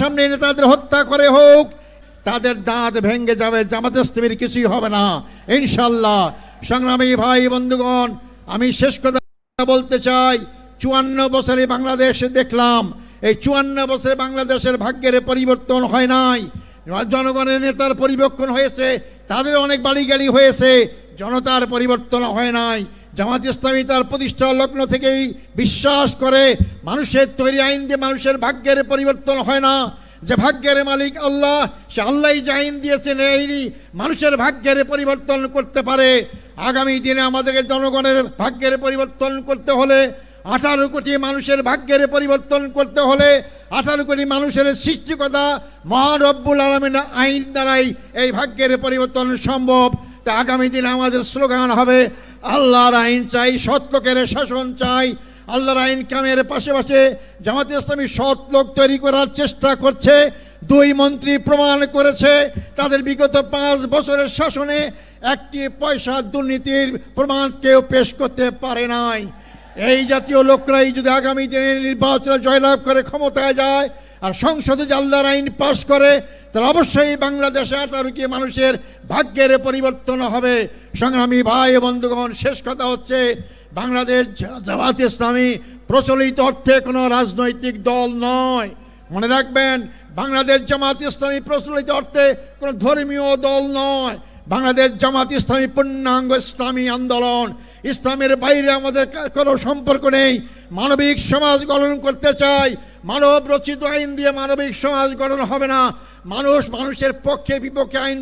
সামনে এনে তাদের হত্যা করে হোক, তাদের দাঁত ভেঙে যাবে, জামাত কিছুই হবে না। ইনশাল্লাহ সংগ্রামী ভাই, বন্ধুগণ, আমি শেষ কথা বলতে চাই। চুয়ান্ন বছরে বাংলাদেশ দেখলাম, এই চুয়ান্ন বছরে বাংলাদেশের ভাগ্যের পরিবর্তন হয় নাই। জনগণের নেতার পরিবর্তন হয়েছে, তাদের অনেক বাড়ি গাড়ি হয়েছে, জনতার পরিবর্তন হয় নাই। জামাত ইসলামী তার প্রতিষ্ঠা লগ্ন থেকেই বিশ্বাস করে, মানুষের তৈরি আইন দিয়ে মানুষের ভাগ্যের পরিবর্তন হয় না। যে ভাগ্যের মালিক আল্লাহ, সে আল্লাহই যে আইন দিয়েছেন, এই মানুষের ভাগ্যের পরিবর্তন করতে পারে। আগামী দিনে আমাদেরকে জনগণের ভাগ্যের পরিবর্তন করতে হলে, আঠারো কোটি মানুষের ভাগ্যের পরিবর্তন করতে হলে, আঠারো কোটি মানুষের সৃষ্টিকতা মহারব্বুল আলমিন আইন দ্বারাই এই ভাগ্যের পরিবর্তন সম্ভব। তা আগামী দিনে আমাদের স্লোগান হবে আল্লাহর আইন চাই, সৎ লোকের শাসন চাই। আল্লাহর আইন কামের পাশাপাশি জামাতে ইসলামী সৎ লোক তৈরি করার চেষ্টা করছে। দুই মন্ত্রী প্রমাণ করেছে, তাদের বিগত পাঁচ বছরের শাসনে একটি পয়সা দুর্নীতির প্রমাণ কেউ পেশ করতে পারে নাই। এই জাতীয় লোকরাই যদি আগামী দিনে নির্বাচনে জয়লাভ করে ক্ষমতায় যায়, আর সংসদে আল্লাহর আইন পাশ করে তাহলে অবশ্যই বাংলাদেশে আঠারো কি মানুষের ভাগ্যের পরিবর্তন হবে। সংগ্রামী ভাই বন্ধুগণ, শেষ কথা হচ্ছে বাংলাদেশ জামাত ইসলামী প্রচলিত অর্থে কোনো রাজনৈতিক দল নয়। মনে রাখবেন, বাংলাদেশ জামাত ইসলামী প্রচলিত অর্থে কোনো ধর্মীয় দল নয়। বাংলাদেশ জামাত ইসলামী পূর্ণাঙ্গ ইসলামী আন্দোলন। ইসলামের বাইরে আমাদের কোনো সম্পর্ক নেই। মানবিক সমাজ গঠন করতে চাই। মানব রচিত আইন দিয়ে মানবিক সমাজ গঠন হবে না। মানুষ মানুষের পক্ষে বিপক্ষে আইন